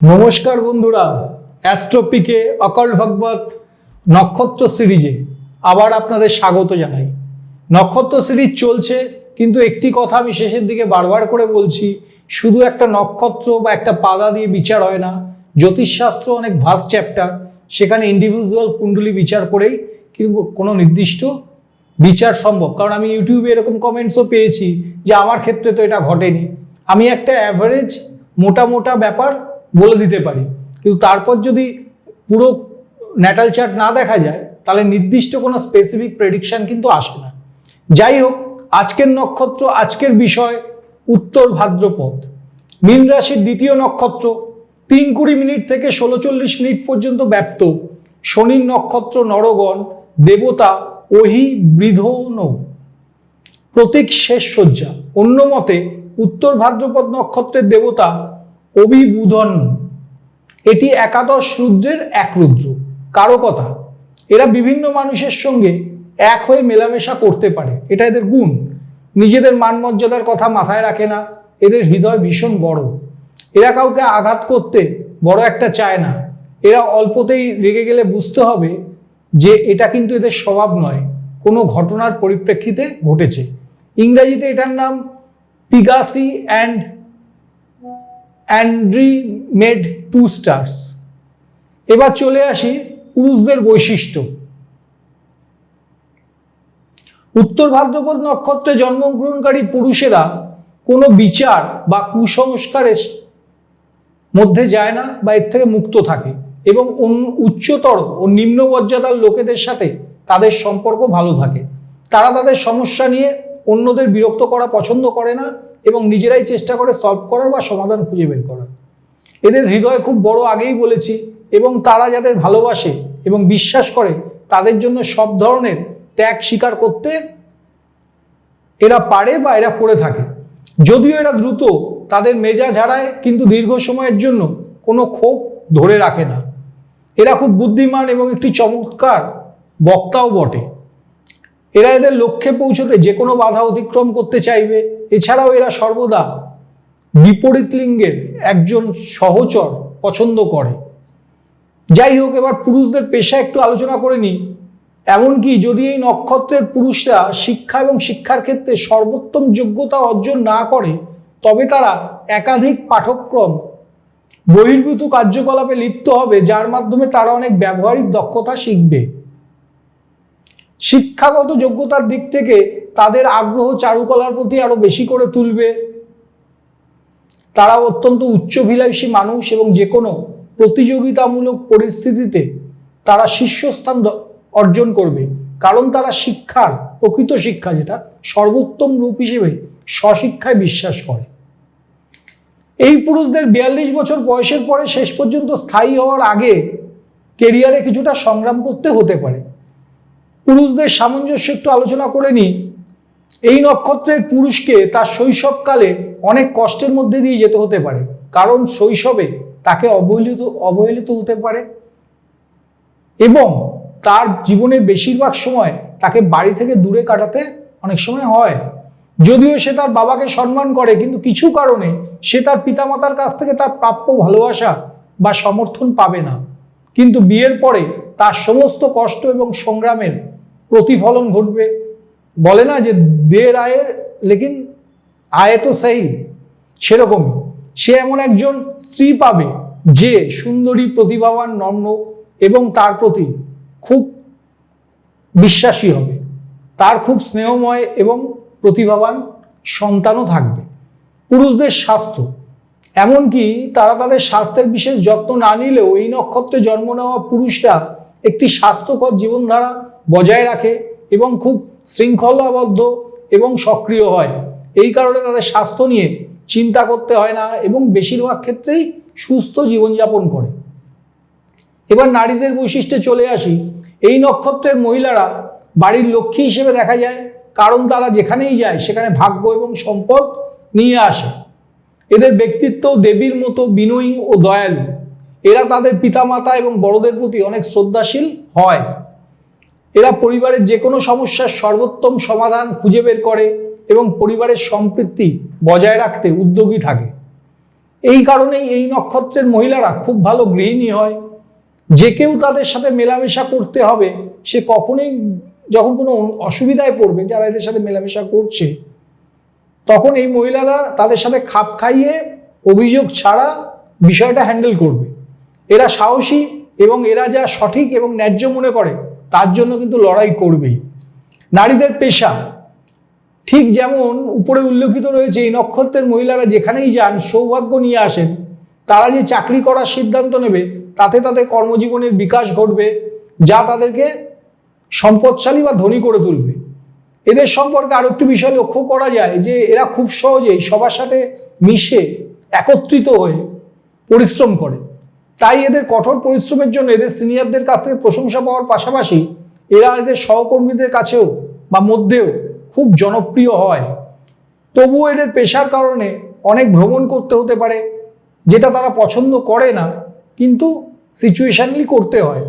নমস্কার বন্ধুরা, অ্যাস্ট্রোপিকে অকল ভগবত নক্ষত্র সিরিজে আবার আপনাদের স্বাগত জানাই। নক্ষত্র সিরিজ চলছে, কিন্তু একটি কথা আমি শেষের দিকে বারবার করে বলছি, শুধু একটা নক্ষত্র বা একটা পাদা দিয়ে বিচার হয় না, জ্যোতিষশাস্ত্র অনেক ভাস্ট চ্যাপ্টার সেখানে ইন্ডিভিজুয়াল কুণ্ডলী বিচার করেই কিন্তু কোনো নির্দিষ্ট বিচার সম্ভব। কারণ আমি ইউটিউবে এরকম কমেন্টসও পেয়েছি যে আমার ক্ষেত্রে তো এটা ঘটেনি। আমি একটা অ্যাভারেজ মোটা মোটা ব্যাপার বলে দিতে পারি। কিন্তু তারপর যদি পুরো ন্যাটাল চার্ট না দেখা যায়, তাহলে নির্দিষ্ট কোনো স্পেসিফিক প্রেডিকশান কিন্তু আসে না। যাই হোক, আজকের নক্ষত্র, আজকের বিষয়, উত্তর ভাদ্রপদ। মীন রাশির দ্বিতীয় নক্ষত্র, তিন কুড়ি মিনিট থেকে ষোলো চল্লিশ মিনিট পর্যন্ত ব্যাপ্ত। শনির নক্ষত্র, নরগণ, দেবতা, ওহি বৃধন প্রতীক শেষ সজ্জা অন্য মতে, উত্তর ভাদ্রপদ নক্ষত্রের দেবতা অভিবুধন। এটি একাদশ রুদ্রের এক রুদ্র। কারও কথা। এরা বিভিন্ন মানুষের সঙ্গে এক হয়ে মেলামেশা করতে পারে। এটা এদের গুণ। নিজেদের মান মর্যাদার কথা মাথায় রাখে না। এদের হৃদয় ভীষণ বড়। এরা কাউকে আঘাত করতে বড় একটা চায় না। এরা অল্পতেই রেগে গেলে বুঝতে হবে যে এটা কিন্তু এদের স্বভাব নয়। কোনো ঘটনার পরিপ্রেক্ষিতে ঘটেছে। ইংরেজিতে এটার নাম Pegasi and Andromeda two stars. এবার চলে আসি পুরুষদের বৈশিষ্ট্য। উত্তর ভাদ্রপদ নক্ষত্রে জন্মগ্রহণকারী পুরুষেরা কোনো বিচার বা কুসংস্কারের মধ্যে যায় না বা এর থেকে মুক্ত থাকে এবং উচ্চতর ও নিম্ন মর্যাদার লোকেদের সাথে তাদের সম্পর্ক ভালো থাকে। তারা তাদের সমস্যা নিয়ে অন্যদের বিরক্ত করা পছন্দ করে না এবং নিজেরাই চেষ্টা করে সলভ করার বা সমাধান খুঁজে বের করার। এদের হৃদয় খুব বড় আগেই বলেছি এবং তারা যাদের ভালোবাসে এবং বিশ্বাস করে, তাদের জন্য সব ধরনের ত্যাগ স্বীকার করতে এরা পারে বা এরা করে থাকে। যদিও এরা দ্রুত তাদের মেজাজ হারায়, কিন্তু দীর্ঘ সময়ের জন্য কোনো ক্ষোভ ধরে রাখে না। এরা খুব বুদ্ধিমান এবং একটি চমৎকার বক্তাও বটে। এরা এদের লক্ষ্যে পৌঁছতে যে কোনো বাধা অতিক্রম করতে চাইবে। এছাড়াও এরা সর্বদা বিপরীত লিঙ্গের একজন সহচর পছন্দ করে। যাই হোক, এবার পুরুষদের পেশা একটু আলোচনা করে নিই। এমনকি যদি এই নক্ষত্রের পুরুষরা শিক্ষা এবং শিক্ষার ক্ষেত্রে সর্বোত্তম যোগ্যতা অর্জন না করে, তবে তারা একাধিক পাঠক্রম বহির্ভূত কার্যকলাপে লিপ্ত হবে, যার মাধ্যমে তারা অনেক ব্যবহারিক দক্ষতা শিখবে। শিক্ষাগত যোগ্যতার দিক থেকে তাদের আগ্রহ চারুকলার প্রতি আরও বেশি করে তুলবে। তারা অত্যন্ত উচ্চভিলাষী মানুষ এবং যে কোনো প্রতিযোগিতামূলক পরিস্থিতিতে তারা শীর্ষস্থান অর্জন করবে। কারণ তারা শিক্ষার প্রকৃত শিক্ষা যেটা সর্বোত্তম রূপ হিসেবে স্বশিক্ষায় বিশ্বাস করে। এই পুরুষদের বিয়াল্লিশ বছর বয়সের পরে শেষ পর্যন্ত স্থায়ী হওয়ার আগে কেরিয়ারে কিছুটা সংগ্রাম করতে হতে পারে। পুরুষদের সামঞ্জস্য একটু আলোচনা করে নিই। এই নক্ষত্রের পুরুষকে তার শৈশবকালে অনেক কষ্টের মধ্যে দিয়ে যেতে হতে পারে। কারণ শৈশবে তাকে অবহেলিত অবহেলিত হতে পারে এবং তার জীবনের বেশিরভাগ সময় তাকে বাড়ি থেকে দূরে কাটাতে অনেক সময় হয়। যদিও সে তার বাবাকে সম্মান করে, কিন্তু কিছু কারণে সে তার পিতামাতার কাছ থেকে তার প্রাপ্য ভালোবাসা বা সমর্থন পাবে না। কিন্তু বিয়ের পরে তার সমস্ত কষ্ট এবং সংগ্রামের প্রতিফলন ঘটবে। বলে না যে দের আয়ে লেকিন আয়ে তো সেই, সেরকমই। সে এমন একজন স্ত্রী পাবে যে সুন্দরী, প্রতিভাবান, নম্র এবং তার প্রতি খুব বিশ্বাসী হবে। তার খুব স্নেহময় এবং প্রতিভাবান সন্তানও থাকবে। পুরুষদের স্বাস্থ্য। এমনকি তারা তাদের স্বাস্থ্যের বিশেষ যত্ন না নিলেও এই নক্ষত্রে জন্ম নেওয়া পুরুষরা একটি স্বাস্থ্যকর জীবনধারা বজায় রাখে এবং খুব শৃঙ্খলাবদ্ধ এবং সক্রিয় হয়। এই কারণে তাদের স্বাস্থ্য নিয়ে চিন্তা করতে হয় না এবং বেশিরভাগ ক্ষেত্রেই সুস্থ জীবনযাপন করে। এবার নারীদের বৈশিষ্ট্যে চলে আসি। এই নক্ষত্রের মহিলারা বাড়ির লক্ষ্মী হিসেবে দেখা যায়, কারণ তারা যেখানেই যায় সেখানে ভাগ্য এবং সম্পদ নিয়ে আসে। এদের ব্যক্তিত্ব দেবীর মতো বিনয়ী ও দয়ালু। এরা তাদের পিতামাতা এবং বড়দের প্রতি অনেক শ্রদ্ধাশীল হয়। এরা পরিবারের যে কোনো সমস্যার সর্বোত্তম সমাধান খুঁজে বের করে এবং পরিবারের সম্পৃক্তি বজায় রাখতে উদ্যোগী থাকে। এই কারণেই এই নক্ষত্রের মহিলারা খুব ভালো গৃহিণী হয়। যে কেউ তাদের সাথে মেলামেশা করতে হবে, সে কখনোই যখন কোনো অসুবিধায় পড়বে, যারা এদের সাথে মেলামেশা করছে, তখন এই মহিলারা তাদের সাথে খাপ খাইয়ে অভিযোগ ছাড়া বিষয়টা হ্যান্ডেল করবে। এরা সাহসী এবং এরা যা সঠিক এবং ন্যায্য মনে করে তার জন্য কিন্তু লড়াই করবেই। নারীদের পেশা। ঠিক যেমন উপরে উল্লেখিত রয়েছে, এই নক্ষত্রের মহিলারা যেখানেই যান, সৌভাগ্য নিয়ে আসেন, তারা যে চাকরি করার সিদ্ধান্ত নেবে, তাতে তাদের কর্মজীবনের বিকাশ ঘটবে, যা তাদেরকে সম্পদশালী বা ধনী করে তুলবে। এদের সম্পর্কে আরও একটি বিষয় লক্ষ্য করা যায় যে, এরা খুব সহজেই সবার সাথে মিশে, একত্রিত হয়ে পরিশ্রম করে। তাই এদের কঠোর পরিশ্রমের জন্য এদের সিনিয়রদের কাছ থেকে প্রশংসা পাওয়ার পাশাপাশি এরা এদের সহকর্মীদের কাছেও বা মধ্যেও খুব জনপ্রিয় হয়। তবুও এদের পেশার কারণে অনেক ভ্রমণ করতে হতে পারে, যেটা তারা পছন্দ করে না, কিন্তু সিচুয়েশনালি করতে হয়।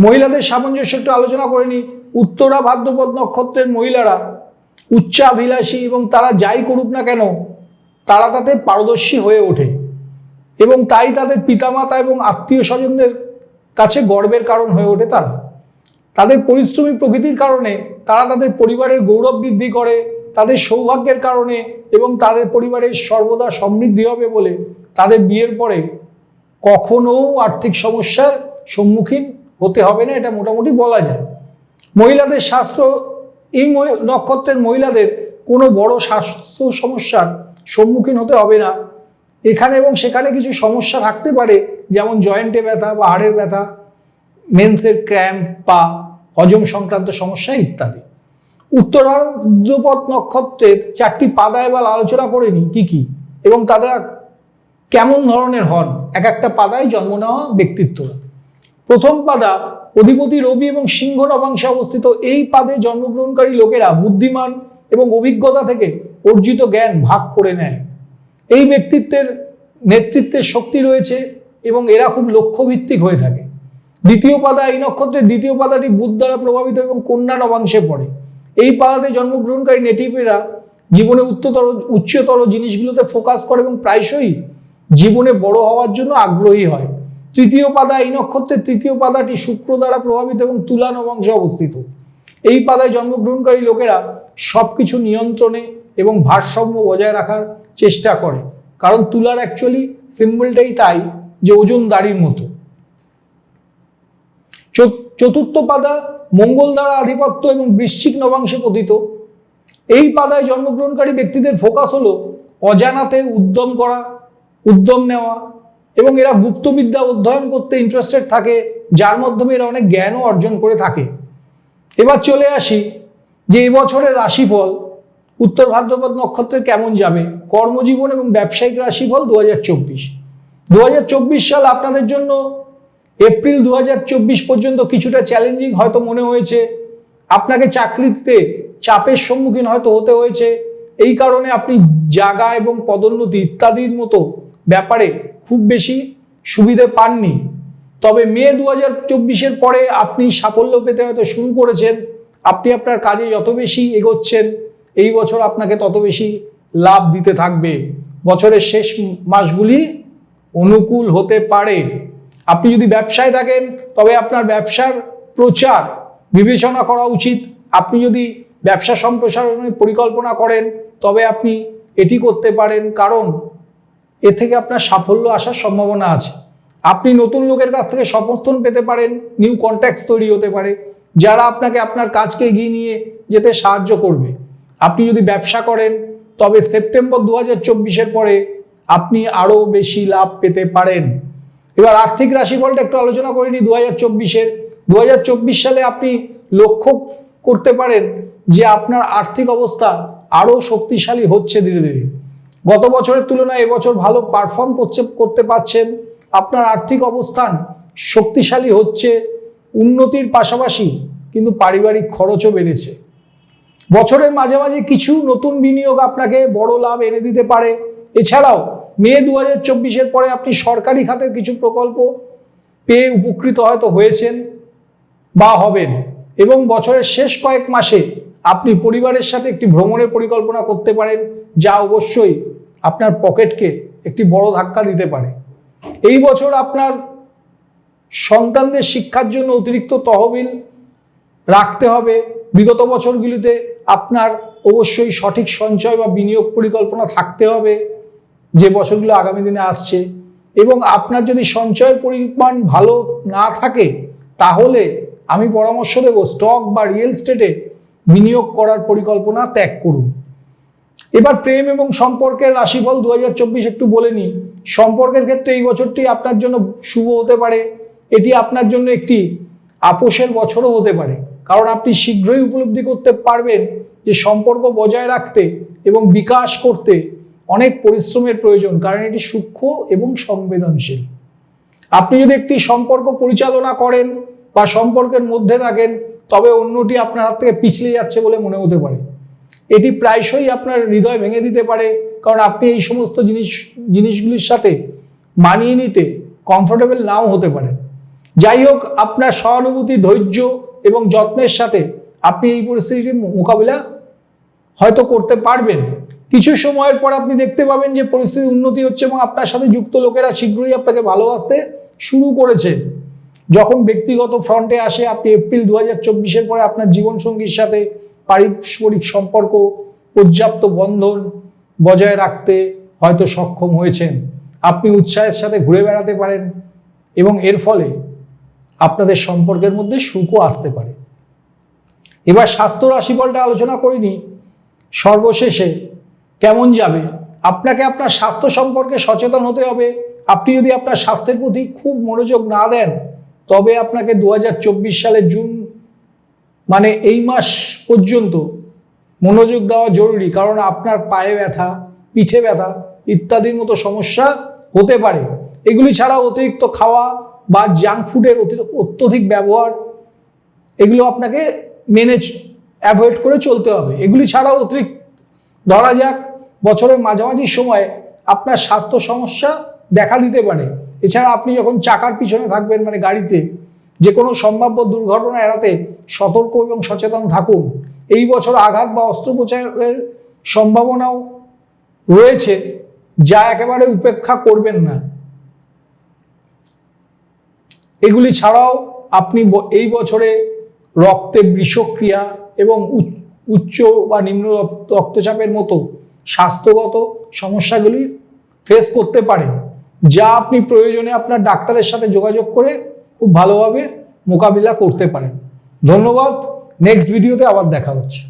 মহিলাদের সামঞ্জস্য একটু আলোচনা করে নিই। উত্তরা ভাদ্রপদ নক্ষত্রের মহিলারা উচ্চাভিলাষী এবং তারা যাই করুক না কেন, তারা তাতে পারদর্শী হয়ে ওঠে। এবং তাই তাদের পিতামাতা এবং আত্মীয় স্বজনদের কাছে গর্বের কারণ হয়ে ওঠে তারা। তাদের পরিশ্রমী প্রকৃতির কারণে তারা তাদের পরিবারের গৌরব বৃদ্ধি করে, তাদের সৌভাগ্যের কারণে এবং তাদের পরিবারের সর্বদা সমৃদ্ধি হবে বলে তাদের বিয়ের পরে কখনো আর্থিক সমস্যার সম্মুখীন হতে হবে না, এটা মোটামুটি বলা যায়। মহিলাদের স্বাস্থ্য, এই নক্ষত্রের মহিলাদের কোনো বড় স্বাস্থ্য সমস্যার সম্মুখীন হতে হবে না। এখানে এবং সেখানে কিছু সমস্যা থাকতে পারে, যেমন জয়েন্টে ব্যথা বা হাড়ের ব্যথা, মেন্সের ক্র্যাম্প বা হজম সংক্রান্ত সমস্যা ইত্যাদি। উত্তরার্ধপথ নক্ষত্রের চারটি পাদায় বা আলোচনা করে নিই, কী কী? এবং তারা কেমন ধরনের হন? এক একটা পাদায় জন্ম নেওয়া ব্যক্তিত্বরা। প্রথম পাদা, অধিপতি রবি এবং সিংহ নবাংশে অবস্থিত এই পাদে জন্মগ্রহণকারী লোকেরা বুদ্ধিমান এবং অভিজ্ঞতা থেকে অর্জিত জ্ঞান ভাগ করে নেয়। এই ব্যক্তিত্বের নেতৃত্বের শক্তি রয়েছে এবং এরা খুব লক্ষ্যভিত্তিক হয়ে থাকে। দ্বিতীয় পাদা এই নক্ষত্রের দ্বিতীয় পাদাটি বুধ দ্বারা প্রভাবিত এবং কন্যা নবাংশে পড়ে। এই পাদাতে জন্মগ্রহণকারী নেটিভেরা জীবনে উচ্চতর উচ্চতর জিনিসগুলোতে ফোকাস করে এবং প্রায়শই জীবনে বড় হওয়ার জন্য আগ্রহী হয়। তৃতীয় পাদা এই নক্ষত্রের তৃতীয় পাদাটি শুক্র দ্বারা প্রভাবিত এবং তুলা নবাংশে অবস্থিত। এই পাদায় জন্মগ্রহণকারী লোকেরা সব কিছু নিয়ন্ত্রণে এবং ভারসাম্য বজায় রাখার চেষ্টা করে। কারণ তুলার অ্যাকচুয়ালি সিম্বলটাই তাই, যে ওজন দাড়ির মতো। চত- চতুর্থ পাদা মঙ্গল দ্বারা আধিপত্য এবং বৃশ্চিক নবাংশে পতিত। এই পাদায় জন্মগ্রহণকারী ব্যক্তিদের ফোকাস হলো অজানাতে উদ্যম করা, উদ্যম নেওয়া এবং এরা গুপ্তবিদ্যা অধ্যয়ন করতে ইন্টারেস্টেড থাকে, যার মাধ্যমে এরা অনেক জ্ঞানও অর্জন করে থাকে। এবার চলে আসি যে এবছরের রাশিফল উত্তর ভাদ্রপদ নক্ষত্রে কেমন যাবে? কর্মজীবন এবং ব্যবসায়িক রাশিফল দু হাজার চব্বিশ দু সাল আপনাদের জন্য এপ্রিল দু হাজার চব্বিশ পর্যন্ত কিছুটা চ্যালেঞ্জিং হয়তো মনে হয়েছে। আপনাকে চাকরিতে চাপের সম্মুখীন হয়তো হতে হয়েছে। এই কারণে আপনি জাগা এবং পদোন্নতি ইত্যাদির মতো ব্যাপারে খুব বেশি সুবিধে পাননি। তবে মে দু হাজার পরে আপনি সাফল্য পেতে হয়তো শুরু করেছেন। আপনি আপনার কাজে যত বেশি এগোচ্ছেন এই বছর আপনাকে তত বেশি লাভ দিতে থাকবে। বছরের শেষ মাসগুলি অনুকূল হতে পারে। আপনি যদি ব্যবসায় থাকেন, তবে আপনার ব্যবসার প্রচার, বিবেচনা করা উচিত। আপনি যদি ব্যবসা সম্প্রসারণের পরিকল্পনা করেন, তবে আপনি এটি করতে পারেন। কারণ এ থেকে আপনার সাফল্য আসার সম্ভাবনা আছে। আপনি নতুন লোকের কাছ থেকে সমর্থন পেতে পারেন, নিউ কন্ট্যাক্টস তৈরি হতে পারে, যারা আপনাকে আপনার কাজকে এগিয়ে নিয়ে যেতে সাহায্য করবে। আপনি যদি ব্যবসা করেন, তবে সেপ্টেম্বর দু হাজার পরে আপনি আরও বেশি লাভ পেতে পারেন। এবার আর্থিক রাশিফলটা একটু আলোচনা করে নিই দু হাজার চব্বিশের। দু হাজার চব্বিশ সালে আপনি লক্ষ্য করতে পারেন যে আপনার আর্থিক অবস্থা আরও শক্তিশালী হচ্ছে ধীরে ধীরে। গত বছরের তুলনায় এবছর ভালো পারফর্ম করছে, করতে পারছেন। আপনার আর্থিক অবস্থান শক্তিশালী হচ্ছে, উন্নতির পাশাপাশি কিন্তু পারিবারিক খরচও বেড়েছে। বছরের মাঝে মাঝে কিছু নতুন বিনিয়োগ আপনাকে বড় লাভ এনে দিতে পারে। এছাড়াও, মে দু হাজার চব্বিশের পরে আপনি সরকারি খাতের কিছু প্রকল্প পেয়ে উপকৃত হয়তো হয়েছেন বা হবেন এবং বছরের শেষ কয়েক মাসে আপনি পরিবারের সাথে একটি ভ্রমণের পরিকল্পনা করতে পারেন, যা অবশ্যই আপনার পকেটকে একটি বড় ধাক্কা দিতে পারে। এই বছর আপনার সন্তানদের শিক্ষার জন্য অতিরিক্ত তহবিল রাখতে হবে। বিগত বছরগুলিতে আপনার অবশ্যই সঠিক সঞ্চয় বা বিনিয়োগ পরিকল্পনা থাকতে হবে যে বছরগুলো আগামী দিনে আসছে। এবং আপনার যদি সঞ্চয়ের পরিমাণ ভালো না থাকে, তাহলে আমি পরামর্শ দেব স্টক বা রিয়েল স্টেটে বিনিয়োগ করার পরিকল্পনা ত্যাগ করুন। এবার প্রেম এবং সম্পর্কের রাশিফল দু হাজার চব্বিশ একটু বলে নিই। সম্পর্কের ক্ষেত্রে এই বছরটি আপনার জন্য শুভ হতে পারে। এটি আপনার জন্য একটি আপোষের বছরও হতে পারে। কারণ আপনি শীঘ্রই উপলব্ধি করতে পারবেন যে সম্পর্ক বজায় রাখতে এবং বিকাশ করতে অনেক পরিশ্রমের প্রয়োজন, কারণ এটি সূক্ষ্ম এবং সংবেদনশীল। আপনি যদি একটি সম্পর্ক পরিচালনা করেন বা সম্পর্কের মধ্যে থাকেন, তবে অন্যটি আপনার হাত থেকে পিছলে যাচ্ছে বলে মনে হতে পারে। এটি প্রায়শই আপনার হৃদয় ভেঙে দিতে পারে, কারণ আপনি এই সমস্ত জিনিস, জিনিসগুলির সাথে মানিয়ে নিতে কমফোর্টেবল নাও হতে পারেন। যাই হোক, আপনার সহানুভূতি, ধৈর্য এবং যত্নের সাথে আপনি এই পরিস্থিতিটির মোকাবিলা হয়তো করতে পারবেন। কিছু সময়ের পর আপনি দেখতে পাবেন যে পরিস্থিতি উন্নতি হচ্ছে এবং আপনার সাথে যুক্ত লোকেরা শীঘ্রই আপনাকে ভালোবাসতে শুরু করেছে। যখন ব্যক্তিগত ফ্রন্টে আসে, আপনি এপ্রিল দু হাজার চব্বিশের পরে আপনার জীবনসঙ্গীর সাথে পারস্পরিক সম্পর্ক পর্যাপ্ত বন্ধন বজায় রাখতে হয়তো সক্ষম হয়েছেন। আপনি উৎসাহের সাথে ঘুরে বেড়াতে পারেন এবং এর ফলে আপনাদের সম্পর্কের মধ্যে সুখও আসতে পারে। এবার স্বাস্থ্য রাশিফলটা আলোচনা করিনি। সর্বশেষে কেমন যাবে? আপনাকে আপনার স্বাস্থ্য সম্পর্কে সচেতন হতে হবে। আপনি যদি আপনার স্বাস্থ্যের প্রতি খুব মনোযোগ না দেন, তবে আপনাকে দু হাজার চব্বিশ সালের জুন মানে এই মাস পর্যন্ত মনোযোগ দেওয়া জরুরি, কারণ আপনার পায়ে ব্যথা, পিঠে ব্যথা ইত্যাদির মতো সমস্যা হতে পারে। এগুলি ছাড়াও অতিরিক্ত খাওয়া বা জাঙ্ক ফুডের অতি- অত্যধিক ব্যবহার, এগুলো আপনাকে মেনে অ্যাভয়েড করে চলতে হবে। এগুলি ছাড়াও অতিরিক্ত ধরা যাক, বছরের মাঝামাঝি সময়ে আপনার স্বাস্থ্য সমস্যা দেখা দিতে পারে। এছাড়া আপনি যখন চাকার পিছনে থাকবেন মানে গাড়িতে যে কোনো সম্ভাব্য দুর্ঘটনা এড়াতে সতর্ক এবং সচেতন থাকুন। এই বছর আঘাত বা অস্ত্রোপচারের সম্ভাবনাও রয়েছে, যা একেবারে উপেক্ষা করবেন না। এগুলি ছাড়াও আপনি এই বছরে রক্তে বিষক্রিয়া এবং উচ্চ বা নিম্ন রক্তচাপের মতো স্বাস্থ্যগত সমস্যাগুলি ফেস করতে পারেন, যা আপনি প্রয়োজনে আপনার ডাক্তারের সাথে যোগাযোগ করে খুব ভালোভাবে মোকাবিলা করতে পারেন। ধন্যবাদ নেক্সট ভিডিওতে আবার দেখা হচ্ছে।